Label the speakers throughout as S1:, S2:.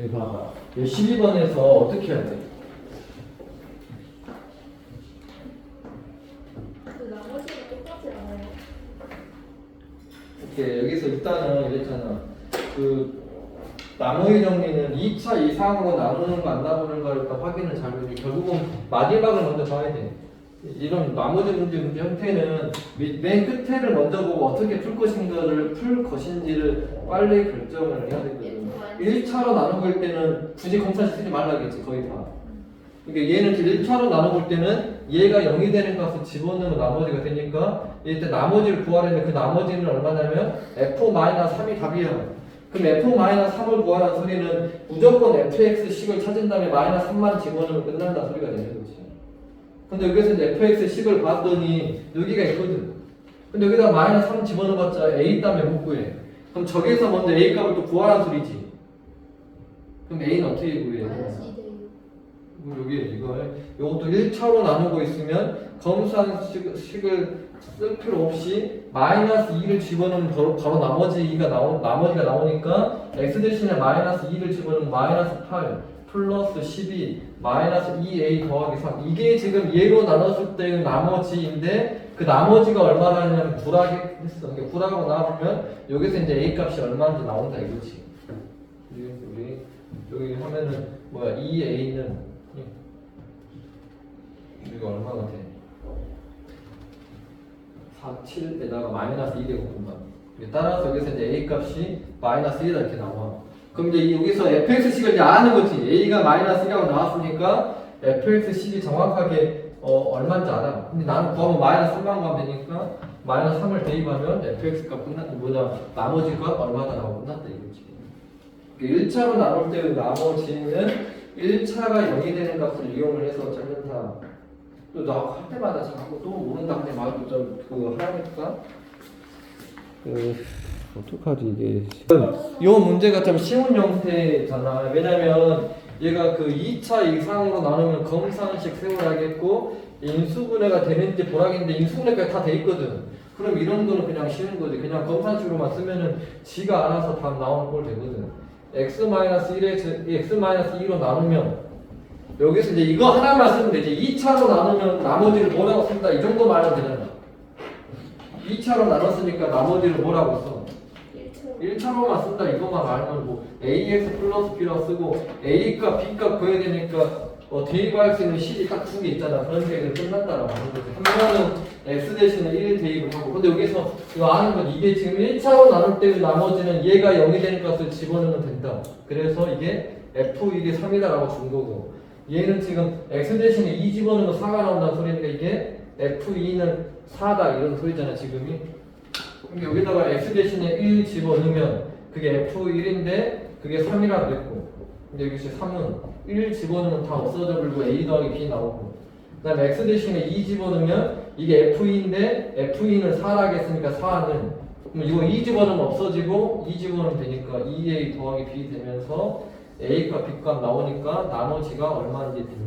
S1: 여기 봐봐. 12번에서 어떻게 해야 돼?
S2: 그 나머지가 똑같지 않아요?
S1: 이렇게 여기서 일단은 이랬잖아. 그 나머지 정리는 2차 이상으로 나누는 거 안 나누는 거 일단 확인을 잘 돼. 결국은 마지막을 먼저 봐야 돼. 이런 나머지 문제 문제 형태는 밑- 맨 끝에를 먼저 보고 어떻게 풀 것인가를 풀 것인지를 빨리 결정을 해야 되거든. 1차로 나눠볼 때는 굳이 검사식 쓰지 말라겠지 거의 다. 그러니까 얘는 지금 1차로 나눠볼 때는 얘가 0이 되는 것을 집어넣으면 나머지가 되니까 일단 나머지를 구하려면 그 나머지는 얼마냐면 f-3이 답이야. 그럼 f-3을 구하라는 소리는 무조건 fx식을 찾은 다음에 마이너스 3만 집어넣으면 끝난다 소리가 되는 거지. 근데 여기서 이제 fx식을 봤더니 여기가 있거든. 근데 여기다 마이너스 3 집어넣어봤자 a 다음에 못 구해. 그럼 저기서 먼저 a 값을 또 구하라는 소리지. 그럼 a는 어떻게 구해?
S2: 마이너스 2대 6.
S1: 그럼 여기 이걸 이것도 1차로 나누고 있으면 검산식을 쓸 필요 없이 마이너스 2를 집어넣으면 바로, 바로 나머지 2가 나오 나머지가 나오니까 x 대신에 마이너스 2를 집어넣으면 마이너스 8 플러스 12 마이너스 2a 더하기 3 이게 지금 얘로 나눴을 때의 나머지인데 그 나머지가 얼마라냐면 불하게 했어 이게 불하고 나오면 여기서 이제 a 값이 얼마인지 나온다 이거지 우리 여기 하면은 뭐야 2a는 이거 얼마가 돼? 4, 7에다가 마이너스 2 되고 금방 따라서 여기서 이제 a 값이 마이너스 1이다 이렇게 나와. 그럼 이제 여기서 fx식을 이제 아는 거지. A가 마이너스 1이라고 나왔으니까 fx식이 정확하게 어, 얼마인지 알아. 근데 나는 구하면 마이너스 3만 구하면 되니까 마이너스 3을 대입하면 fx 값 끝났 뭐냐 나머지 값 얼마다 나오고 끝났다 이거지 1차로 나눌 때의 나머지는 1차가 0이 되는 값을 이용을 해서 찾는다. 또 나할 때마다 자꾸 또 모른다 근데 말고 좀그 하라니까. 그 어떡하지 이게. 이 문제가 좀 쉬운 형태잖아. 왜냐면 얘가 그 2차 이상으로 나누면 검산식 세우라겠고 인수분해가 되는지 보라겠는데 인수분해까지 다 돼 있거든. 그럼 이런 거는 그냥 쉬운 거지. 그냥 검산식으로만 쓰면은 지가 알아서 답 나오는 꼴 되거든 x-1에 x-2로 나누면 여기서 이제 이거 하나만 쓰면 되지. 2차로 나누면 나머지를 뭐라고 쓴다? 이 정도 말하면 되잖아. 2차로 나눴으니까 나머지를 뭐라고 써?
S2: 1초.
S1: 1차로 만 쓴다. 이것만 알면 뭐 ax 플러스 b라고 쓰고 a값 b값 구해야 되니까 어, 대입할 수 있는 식이 딱 두 개 있잖아. 그런 게 끝난다라고 하는 거지. 한 번은 x 대신에 1 대입을 하고. 근데 여기서 이거 아는 건 이게 지금 1차로 나눌 때의 나머지는 얘가 0이 되는 값을 집어넣으면 된다 그래서 이게 f 이게 3이다라고 준 거고. 얘는 지금 x 대신에 2 집어넣으면 4가 나온다는 소리니까 이게 f2는 4다 이런 소리잖아 지금이. 그럼 여기다가 x 대신에 1 집어넣으면 그게 f1인데 그게 3이라고 됐고. 근데 여기 3은 1 집어넣으면 다 없어져 버리고 a 더하기 b 나오고 그 다음에 x 대신에 2 집어넣으면 이게 f2인데 f2는 4라고 했으니까 4는 그럼 이거 2 집어넣으면 없어지고 2 집어넣으면 되니까 2a 더하기 b 되면서 a값 b값 나오니까 나머지가 얼마인지 되겠지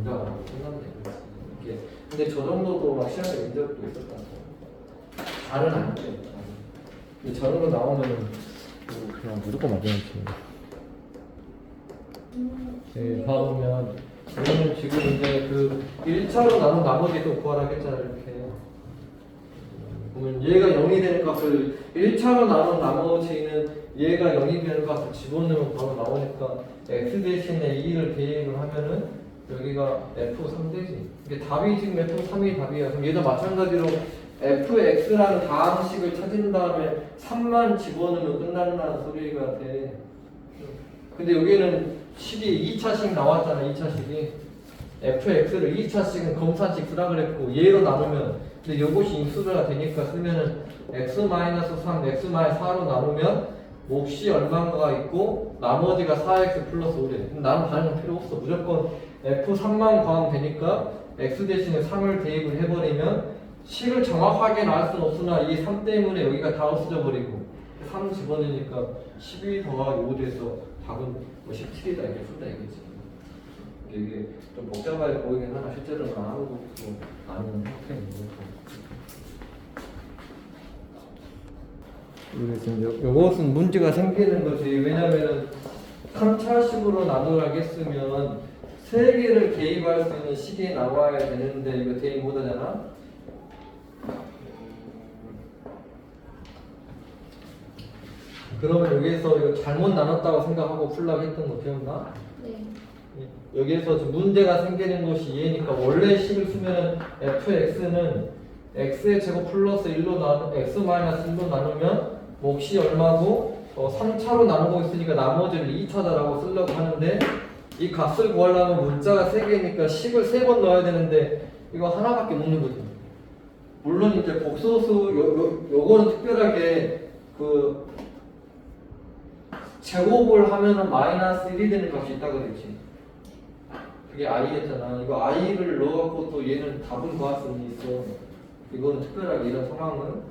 S1: 이게 근데 저 정도도 막 시험에 낸 적도 있었다 잘은 안 돼. 근데 저런 거 나오면 뭐 그냥 무조건 맞아야지. 네, 봐보면 우리는 지금 이제 그 1차로 나눈 나머지 또 구하라 했잖아 이렇게. 보면 얘가 0이 되는 값을 1차로 나눈 나머지는 얘가 0이 되는 값을 집어넣으면 바로 나오니까 x 대신에 2를 대입을 하면은 여기가 f3 되지. 이게 답이 지금 f3이 답이야. 그럼 얘도 마찬가지로 fx라는 다항식을 찾은 다음에 3만 집어넣으면 끝난다는 소리가 돼. 근데 여기는 식이 2차식 나왔잖아, 2차식이. fx를 2차식은 검산식 쓰라 그랬고, 얘로 나누면, 근데 이것이 인수가 되니까 쓰면은 x-3, x-4로 나누면 몫이 얼마가 있고, 나머지가 4x 플러스 5래. 그럼 나는 다른 건 필요 없어. 무조건 f3만 구하면 되니까, x 대신에 3을 대입을 해버리면, 식을 정확하게 나올 수는 없으나 이 3 때문에 여기가 다 없어져 버리고 3 집어넣으니까 12 더하기 5 돼서 답은 뭐 17이다 이렇게 풀다 이거지. 이게 좀 복잡하게 보이긴 하나. 실제로는 아무것도 아는 그래서 이제 요것은 문제가 생기는 거지. 왜냐면은 3차식으로 나누라겠으면 세 개를 대입할 수 있는 식이 나와야 되는데 이거 대입 못 하잖아. 그러면 여기서 이거 잘못 나눴다고 생각하고 풀라고 했던 거 기억나?
S2: 네.
S1: 여기에서 지금 문제가 생기는 것이 얘니까 원래 식을 쓰면 fx는 x의 제곱 플러스 1로 나누 x 마이너스 1로 나누면 몫이 얼마고 어, 3차로 나누고 있으니까 나머지를 2차다라고 쓰려고 하는데 이 값을 구하려면 문자가 3개니까 식을 3번 넣어야 되는데 이거 하나밖에 못 넣거든 물론 이제 복소수 요, 요, 요거는 특별하게 그 제곱을 하면은 마이너스 1이 되는 값이 있다고 그랬지 그게 i겠잖아. 이거 i를 넣어갖고 또 얘는 답을 구할 수는 있어. 이거는 특별하게 이런 상황은.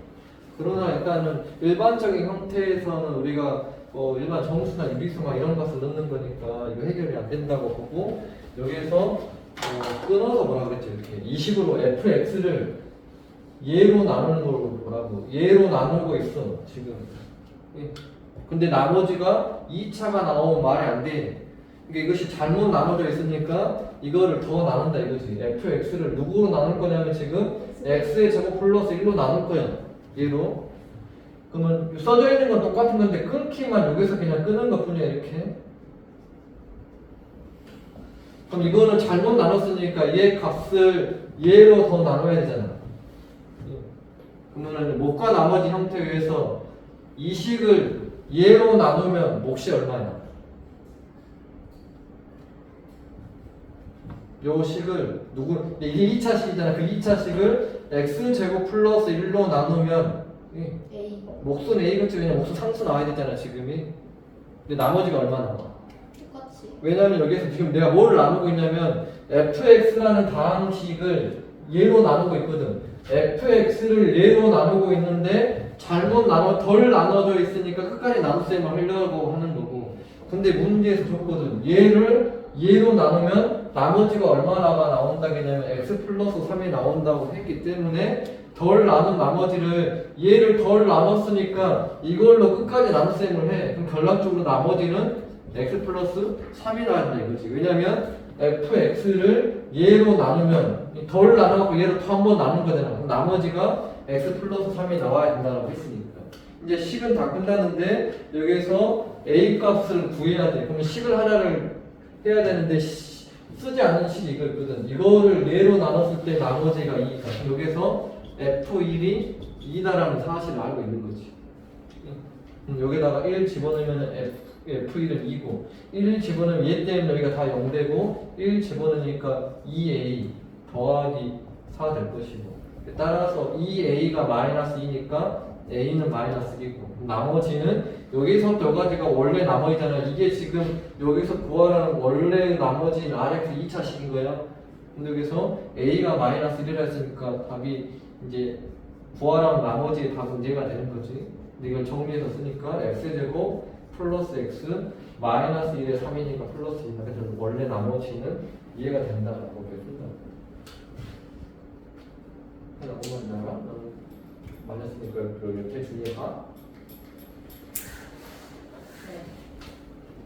S1: 그러나 일단은 일반적인 형태에서는 우리가 뭐 일반 정수나 유리수나 이런 것을 넣는 거니까 이거 해결이 안 된다고 보고 여기에서 어, 끊어서 뭐라 그랬지 이렇게 이 식으로 fx를 얘로 나누는 걸 뭐라고 얘로 나누고 있어 지금. 예. 근데 나머지가 2차가 나오면 말이 안 돼. 그러니까 이것이 잘못 나눠져 있으니까 이거를 더 나눈다 이거지. fx를 누구로 나눌 거냐면 지금 x의 제곱 플러스 1로 나눌 거야. 얘로. 그러면 써져 있는 건 똑같은 건데 끊기만 여기서 그냥 끄는 것 뿐이야 이렇게. 그럼 이거는 잘못 나눴으니까 얘 값을 얘로 더 나눠야 되잖아. 그러면은 목과 나머지 형태에 의해서 이 식을 얘로 나누면 몫이 얼마냐? 요 식을 누구 이게 2차 식이잖아. 그 2차 식을 x 제곱 플러스 1로 나누면 이
S2: A.
S1: 몫은 a겠지 왜냐 몫은 상수 나와야 되잖아 지금이. 근데 나머지가 얼마 나와?
S2: 똑같이.
S1: 왜냐면 여기서 지금 내가 뭘 나누고 있냐면 fx라는 다항식을 얘로 나누고 있거든. Fx를 얘로 나누고 있는데 잘못 나눠 덜 나눠져 있으니까 끝까지 나눗셈을 하려고 하는 거고. 근데 문제에서 줬거든. 얘를 얘로 나누면 나머지가 얼마나가 나온다겠냐면 x 플러스 3이 나온다고 했기 때문에 덜 나눈 나머지를 얘를 덜 나눴으니까 이걸로 끝까지 나눗셈을 해. 그럼 결론적으로 나머지는 x 플러스 3이 나온다 이거지. 왜냐면 fx를 얘로 나누면 덜 나눠갖고 얘를 또한번 나눈 거잖아. 그럼 나머지가 x 플러스 3이 나와야 된다고 했으니까. 이제 식은 다 끝났는데 여기서 a 값을 구해야 돼. 그러면 식을 하나를 해야 되는데 시- 쓰지 않는 식이 이거 있거든. 이거를 얘로 나눴을 때 나머지가 2가. 여기서 f1이 2다라는 사실을 알고 있는 거지. 음, 여기다가 1 집어넣으면 F, F1은 2고 1 집어넣으면 얘 때문에 여기가 다 0되고 1 집어넣으니까 2A 더하기 4 될 것이고 따라서 2A가 마이너스 2니까 A는 마이너스 1이고 나머지는 여기서부터 여기까지가 원래 나머지잖아 이게 지금 여기서 구하라는 원래 나머지는 RX 2차식인 거야 근데 여기서 A가 마이너스 1이라 했으니까 답이 이제 구하라는 나머지 다 문제가 되는 거지. 근데 이걸 정리해서 쓰니까 x제곱 플러스 x 마이너스 1의 3이니까 플러스 2다 그래서 원래 나머지는 이해가 쓴다 너는 맞았으니까 그 옆에
S2: 네.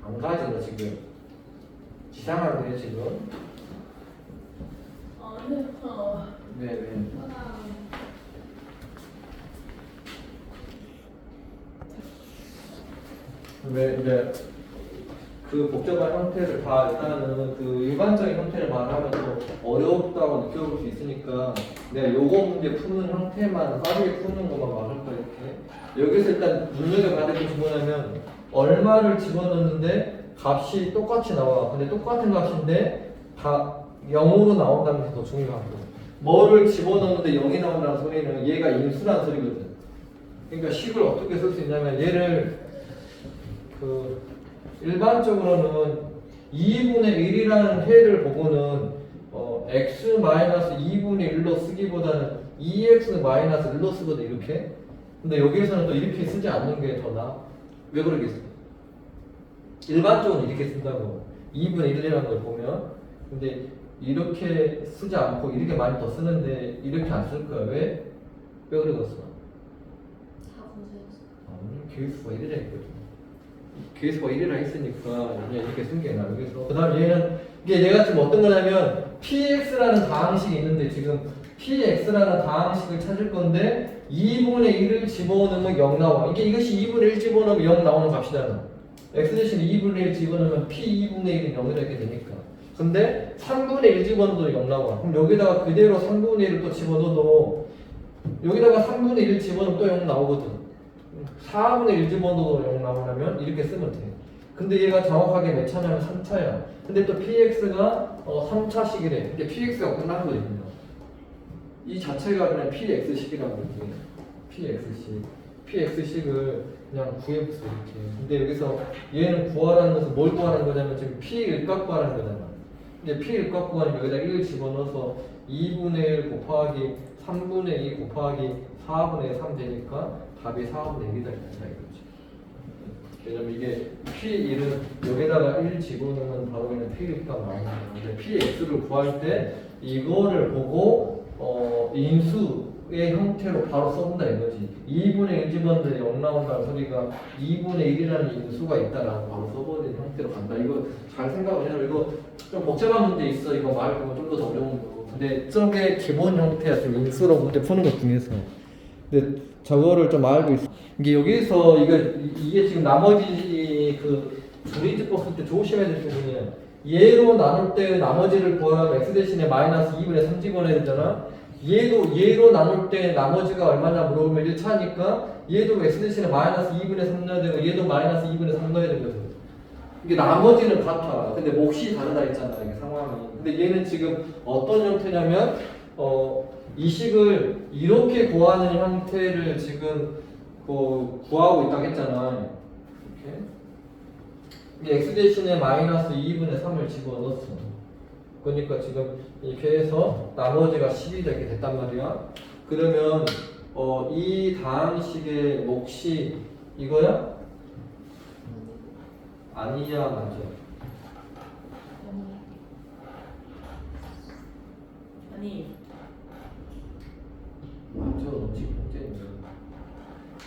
S1: 안너 지금 지상하네 지금
S2: 아, 네. 어.
S1: 네네. 왜 이제 그 복잡한 형태를 다 일단은 그 일반적인 형태를 말하면 또 어렵다고 느껴볼 수 있으니까 내가 요거 문제 푸는 형태만 빠르게 푸는 것만 말할 거야 이렇게? 여기서 일단 눈여겨봐야 될 것이 뭐냐면 얼마를 집어넣는데 값이 똑같이 나와. 근데 똑같은 값인데 다 0으로 나온다는 게 더 중요하고 뭐를 집어넣는데 0이 나온다는 소리는 얘가 인수라는 소리거든. 그러니까 식을 어떻게 쓸 수 있냐면 얘를 그 일반적으로는 2분의 1이라는 해를 보고는 어, x 마이너스 2분의 1로 쓰기보다는 2x 마이너스 1로 쓰거든 이렇게. 근데 여기에서는 또 이렇게 쓰지 않는 게 더 나아. 왜 그러겠어? 일반적으로 이렇게 쓴다고 2분의 1이라는 걸 보면 근데 이렇게 쓰지 않고 이렇게 많이 더 쓰는데 이렇게 안 쓸 거야 왜? 왜 그러겠어? 아, 교육수가 이래야 했거든. 계수가 1이라 했으니까 그냥 이렇게 숨겨놔 여기서 그 다음 얘는 이게 얘가 지금 어떤 거냐면 px라는 다항식이 있는데 지금 px라는 다항식을 찾을 건데 2분의 1을 집어넣으면 0 나와. 이게 이것이 2분의 1 집어넣으면 0 나오는 값이잖아. X 대신 2분의 1 집어넣으면 p 2분의 1이 0이라 이렇게 되니까. 근데 3분의 1 집어넣어도 0 나와. 그럼 여기다가 그대로 3분의 1을 또 집어넣어도 여기다가 3분의 1 집어넣으면 또 0 나오거든. 4분의 1 집어넣어도 0 나오려면 이렇게 쓰면 돼. 근데 얘가 정확하게 몇 차냐면 3차야. 근데 또 px가 어, 3차식이래. 근데 px가 끝난 거거든요. 이 자체가 그냥 px식이라고 이렇게 px식. px식을 그냥 구해보세요 이렇게. 근데 여기서 얘는 구하라는 것은 뭘 구하는 거냐면 지금 p 일값 구하는 거잖아. 근데 p 일값 구하면 여기다 1 집어넣어서 2분의 1 곱하기 3분의 2 곱하기 4분의 3 되니까 답이 4분의 1이다 이거죠. 왜냐면 이게 P1은 여기다가 1 집어넣으면 그냥 P값 나오는 건데 PX를 구할 때 이거를 보고 어, 인수의 형태로 바로 써본다 이거지. 2분의 1 집어넣는데 0 나온다는 소리가 2분의 1이라는 인수가 있다라고 바로 써버리는 형태로 간다. 이거 잘 생각을 해요. 이거 좀 복잡한 문제 있어. 이거 말고 좀더 어려운 거. 근데 저게 기본 형태야. 지금 인수로 문제 푸는 것 중에서. 근데 저거를 좀 알고 있어. 이게 여기서 이거 이- 이게 지금 나머지 그 브리즈법 쓸때 조심해야 될 부분이에요. 얘로 나눌 때 나머지를 구하면 x 대신에 마이너스 2분의 3 집어내야 되잖아. 얘도 얘로 나눌 때 나머지가 얼마냐 물어보면 1차니까 얘도 x 대신에 마이너스 2분의 3 넣어야 되고 얘도 마이너스 2분의 3 넣어야 되거든. 이게 나머지는 같아. 근데 몫이 다르다 했잖아 이게 상황이. 근데 얘는 지금 어떤 형태냐면 어, 이 식을 이렇게 구하는 형태를 지금 그 구하고 있다고 했잖아. 이렇게. 이 x 대신에 마이너스 2분의 3을 집어넣었어. 그러니까 지금 이렇게 해서 나머지가 10이 되게 됐단 말이야. 그러면 어, 이 다항식의 몫이 이거야? 아니야, 맞아.
S2: 아니
S1: 맞죠, 지금.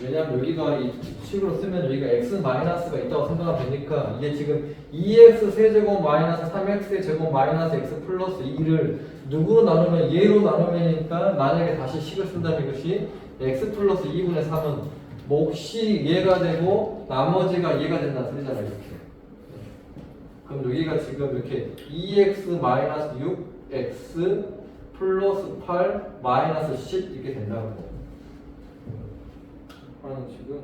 S1: 왜냐면 여기가 이 식으로 쓰면 여기가 x 마이너스가 있다고 생각하면 되니까 이게 지금 2x 세제곱 마이너스 3x 제곱 마이너스 x 플러스 2를 누구로 나누면 얘로 나누면이니까 만약에 다시 식을 쓴다면 이것이 x 플러스 2분의 3은 몫이 얘가 되고 나머지가 얘가 된다는 소리잖아 이렇게. 그럼 여기가 지금 이렇게 2x 마이너스 6x 플러스 8 마이너스 10 이렇게 된다고. 하 는 식은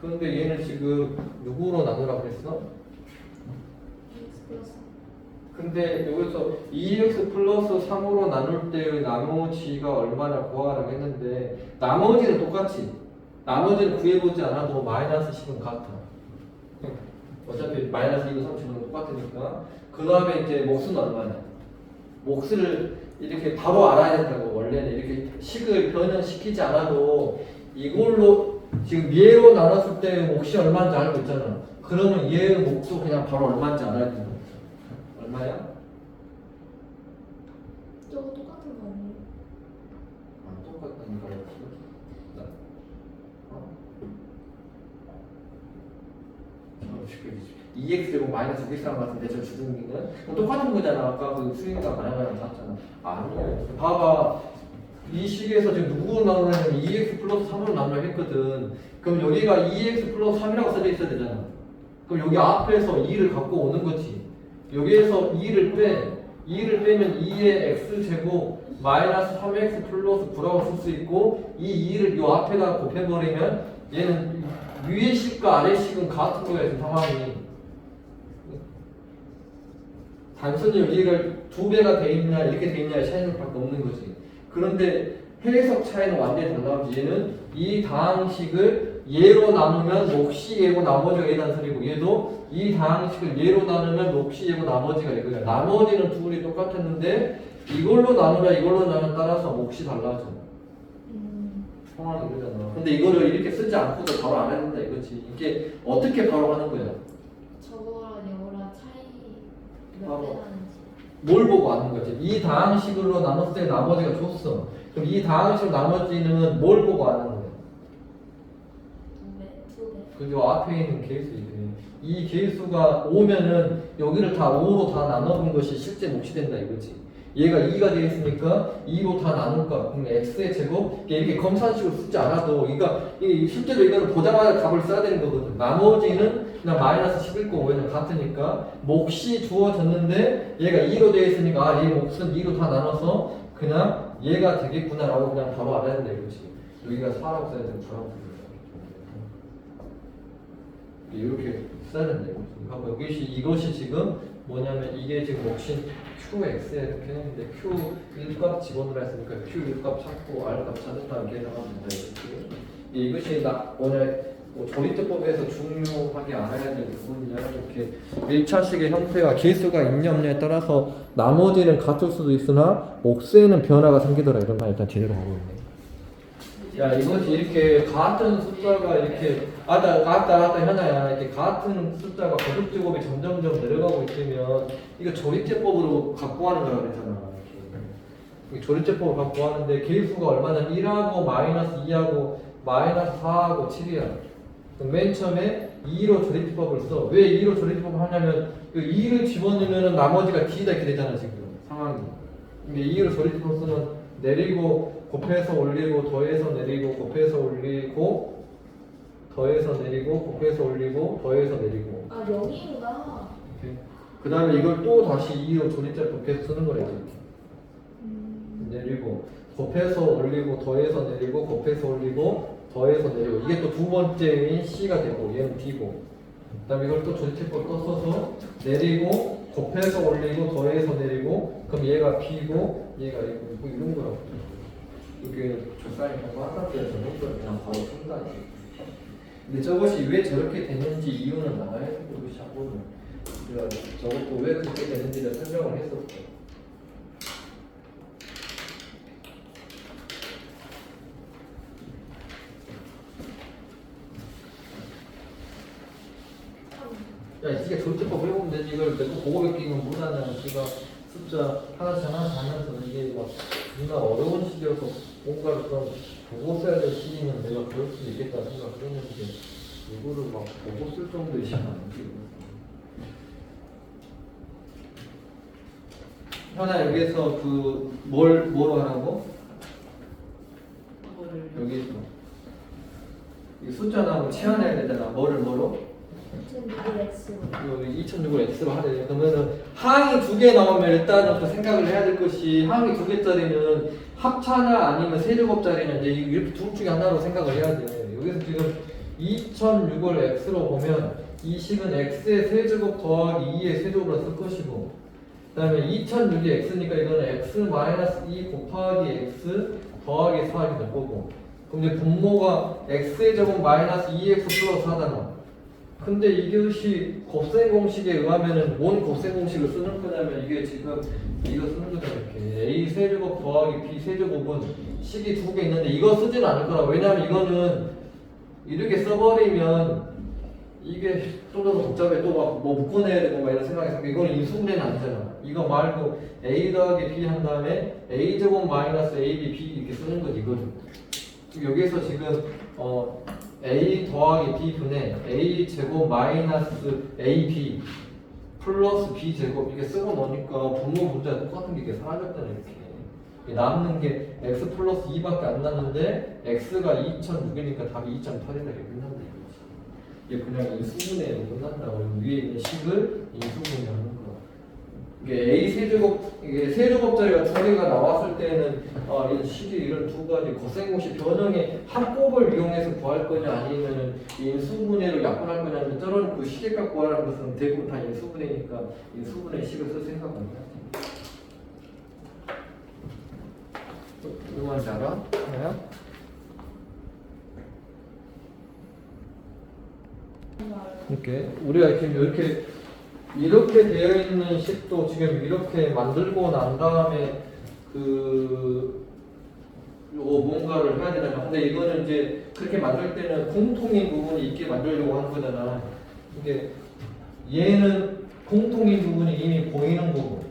S1: 그런데 얘는 지금 누구로
S2: x 플러스.
S1: 근데 여기서 2x 플러스 3으로 나눌 때의 나머지가 얼마나 구하라고 했는데 나머지는 똑같이. 나머지는 구해보지 않아도 마이너스 10은 같아. 어차피 마이너스 2고 3 똑같으니까. 그 다음에 이제 몫은 얼마냐? 몫을 이렇게 바로 알아야 된다고 원래는 이렇게 식을 변형시키지 않아도 이걸로 지금 얘로 나눴을 때 몫이 얼마인지 알고 있잖아 그러면 얘의 몫도 그냥 바로 얼마인지 알아야 되는 거죠 얼마야?
S2: 저거 똑같은 거 아니에요?
S1: 아, 걸 나. 어? 어, 쉽게 2x 제곱 마이너스 1상 같은데 저 주둥이는 똑같은 거잖아 아까 그 수익이가 마이너스 나왔잖아. 아니요. 봐봐. 이 식에서 지금 누구로 나누냐면 2x 플러스 3으로 나누려 했거든. 그럼 여기가 2x 플러스 3이라고 써져 있어야 되잖아. 그럼 여기 앞에서 2를 갖고 오는 거지. 여기에서 2를 빼. 2를 빼면 2의 x제곱 마이너스 3x 플러스 9라고 쓸 수 있고 이 2를 요 앞에다 곱해버리면 얘는 위의 식과 아래 식은 같은 거야 지금 상황이 단순히 여기가 두 배가 돼 있냐 이렇게 돼 있냐의 차이는 밖에 없는 거지. 그런데 해석 차이는 완전히 달라지 얘는 이 다항식을 예로 나누면 몫이 예고 나머지가 얘라는 소리고 얘도 이 다항식을 예로 나누면 몫이 예고 나머지가 이거야. 나머지는 둘이 똑같았는데 이걸로 나누냐 이걸로 나누냐 따라서 몫이 달라져.
S2: 음
S1: 상황이 이러잖아. 근데 이거를 이렇게 쓰지 않고도 바로 안 된다 이거지. 이게 어떻게 바로 하는 거야
S2: 저거랑 이거랑 차이 몇
S1: 바로. 뭘 보고 아는 거지? 이 다항식으로 나눴을 때 나머지가 줬어. 그럼 이 다항식으로 나머지는 뭘 보고 아는 거야? 그죠 앞에 있는 개수이네. 이 개수가 5면은 여기를 다 5로 다 나눠본 것이 실제 몫이 된다 이거지. 얘가 2가 되어 있으니까 2로 다 나눌까? 그럼 x의 제곱 이렇게 검산식으로 쓰지 않아도 그러니까 이 실제로 이거는 보자마자 답을 써야 되는 거거든. 나머지는 그냥 마이너스 11거 5는 같으니까 몫이 주어졌는데 얘가 2로 되어 있으니까 아, 얘 몫은 2로 다 나눠서 그냥 얘가 되겠구나라고 그냥 바로 알아야 된다 이거지. 여기가 4라고 써야 되는 거라고 이렇게 써야 된다 이거지. 봐봐 이것이 이것이 지금 뭐냐면 이게 지금 몫인 QX에 이렇게 했는데 Q 1값 집어넣으라 했으니까 Q 1값 찾고 R 값 찾은 다음 계산하면 된다. 이것이 나 뭐냐 뭐 조리대법에서 중요하게 알아야 될 부분이냐 이렇게 1차식의 형태가 개수가 있냐 없냐에 따라서 나머지는 같을 수도 있으나 몫에는 변화가 생기더라 이런 말 일단 제대로 하고 있네. 야 이것이 이렇게 같은 숫자가 이렇게 아따 아따 아따 현아야 이렇게 같은 숫자가 거듭 제곱이 점점점 내려가고 있으면 이거 조립제법으로 갖고 하는 거라 그랬잖아. 조립제법을 갖고 하는데 개수가 얼마나 1하고 마이너스 2하고 마이너스 4하고 7이야. 그럼 맨 처음에 2로 조립제법을 써. 왜 2로 조립제법을 하냐면 그 2를 집어넣으면 나머지가 D다 이렇게 되잖아 지금 상황이. 근데 2로 조립제법 쓰면 내리고 곱해서 올리고 더해서 내리고 곱해서 올리고 더해서 내리고 곱해서 올리고 더해서 내리고
S2: 아, 0이구나.
S1: 그 다음에 이걸 또 다시 2로 조립자 곱해서 쓰는 거래
S2: 음.
S1: 내리고 곱해서 올리고 더해서 내리고 곱해서 올리고 더해서 내리고 이게 또 두 번째인 C가 되고 얘는 D고. 그 다음에 이걸 또 조립제법 또 써서 내리고 곱해서 올리고 더해서 내리고 그럼 얘가 B고 얘가 A고 뭐 이런 거라고 이게 조사님 한다 때에서 목표를 그냥 바로 쓴다 근데 저것이 왜 저렇게 됐는지 이유는 나와야 되고 그 샤고는. 우리가 저것도 왜 그렇게 됐는지를 설명을 했었어 야, 이게 조립법 이걸 내가 보고 베끼는 못하냐. 지가 숫자 하나씩 하나씩 하면서 이게 막 존나 어려운 시기여서 뭔가를 좀 보고 써야 될 시기면 내가 그럴 수도 있겠다 생각을 했는데 이거를 막 보고 쓸 정도의 시간 아니지. 현아 여기서 그 뭘 뭐로 하라고? 여기서 이 숫자 나오면 치환해야 되잖아. 뭐를 뭐로?
S2: 2006X.
S1: 2006을 X로 하래. 그러면은 항이 두 개 나오면 일단은 또 생각을 해야 될 것이 항이 두 개짜리는 합차나 아니면 세제곱짜리냐 이제 이렇게 둘 중에 하나로 생각을 해야 돼. 여기서 지금 2006을 X로 보면 이 식은 X의 세제곱 더하기 2의 세제곱으로 쓸 것이고 그 다음에 2006이 X니까 이거는 X 마이너스 2 곱하기 X 더하기 4이 될 거고 그럼 이제 분모가 X의 제곱 마이너스 2X 플러스 4잖아. 근데 이것이 곱셈 공식에 의하면은 뭔 곱셈 공식을 쓰는 거냐면 이게 지금 이거 쓰는 거잖아 이렇게. A 세제곱 더하기 B 세제곱은 식이 두 개 있는데 이거 쓰진 않을 거라 왜냐면 이거는 이렇게 써버리면 이게 좀 더 복잡해. 또 막 뭐 묶어내야 되고 막 이런 있으니까 이거는 인수분해는 아니잖아. 이거 말고 A 더하기 B 한 다음에 A 제곱 마이너스 AB B 이렇게 쓰는 거지 지금 여기에서 지금 어 a 더하기 b 분의 a 제곱 마이너스 ab 플러스 b 제곱 이게 쓰고 나니까 분모 분자 똑같은 게 이렇게 사라졌다는 이렇게 남는 게 x 플러스 2밖에 안 남는데 x가 2006이니까 답이 2.8이다 이렇게 끝난다 이거지 이게 그냥 인수분해로 끝난다고. 위에 있는 식을 거야 이게 a 세제곱 이게 세제곱짜리가 두 개가 나왔을 때는 아, 이 식이 이런 두 가지 거센공식 변형의 합곱을 이용해서 구할 거냐 아니면은 인수분해로 약분할 거냐면 저런 그 식액값 구하라는 것은 대부분 다 인수분해니까 인수분해 식을 쓸 생각 안 해. 누구 말인지 알아? 하나야? 이렇게 우리가 지금 이렇게 이렇게 되어 있는 식도 지금 이렇게 만들고 난 다음에 그 요거 뭔가를 해야 되잖아. 근데 이거는 이제 그렇게 만들 때는 공통인 부분이 있게 만들려고 하는 거잖아. 이게 얘는 공통인 부분이 이미 보이는 거고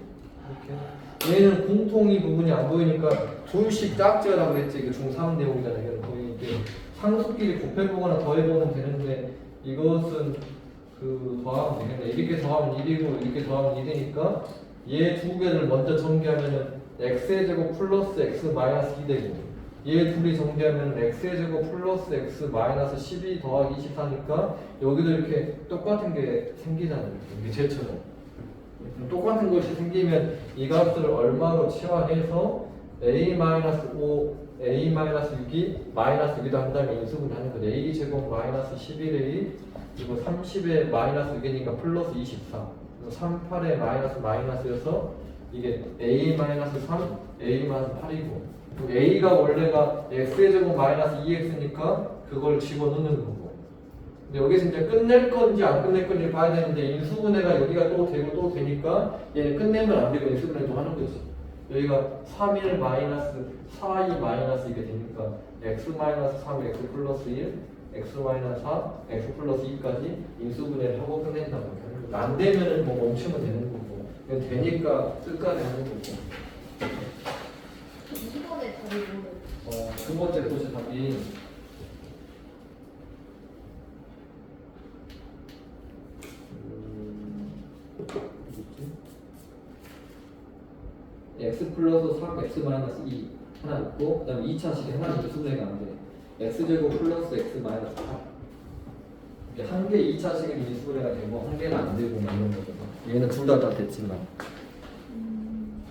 S1: 얘는 공통이 부분이 안 보이니까 둘씩 짝지어라고 했지 이게 중3 내용이잖아 이게 상수끼리 곱해보거나 더해보면 되는데 이것은 그 더하면 되겠네 이렇게 더하면 1이고 이렇게 더하면 2되니까 얘 두 개를 먼저 정리하면은 x의 제곱 플러스 x 마이너스 2 되고 얘 둘이 정리하면 x의 제곱 플러스 x 마이너스 12 더하기 24니까 여기도 이렇게 똑같은 게 생기잖아요. 쟤처럼. 똑같은 것이 생기면 이 값을 얼마로 치환해서 a-5 a-6이 마이너스 6이다 한 다음에 인수분 하는 거죠. A 제곱 마이너스 11a 그리고 30에 마이너스 6이니까 플러스 24 38에 마이너스 마이너스여서 이게 a 마이너스 3 a 마이너스 8이고 a가 원래가 x의 제곱 마이너스 2x니까 그걸 집어넣는 거고. 근데 여기서 이제 끝낼 건지 안 끝낼 건지 봐야 되는데 인수분해가 여기가 또 되고 또 되니까 얘는 끝내면 안 되고 인수분해 또 하는 거지. 여기가 3일 마이너스 4이 마이너스 이게 되니까 x 마이너스 3 x 플러스 1 x 마이너스 4 x 플러스 2까지 인수분해를 하고 끝낸다고. 안 되면은 뭐 멈추면 되는 거고 되니까 끝까지 하는 거고.
S2: 이번에 답이 뭐예요?
S1: 어, 두 번째 도시 답이 음, 뭐지? x 플러스 3 x 마이너스 2 하나 있고 그다음에 2차식이 하나 있는데 수분해가 안 돼. x 제곱 플러스 x 마이너스 8 한개 2차식은 인수분해가 되고 한 개는 안 되고 막 이런 거잖아. 얘는 둘 다 다 됐지만.
S2: 음,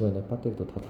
S1: 왜내 배터리도 다 다.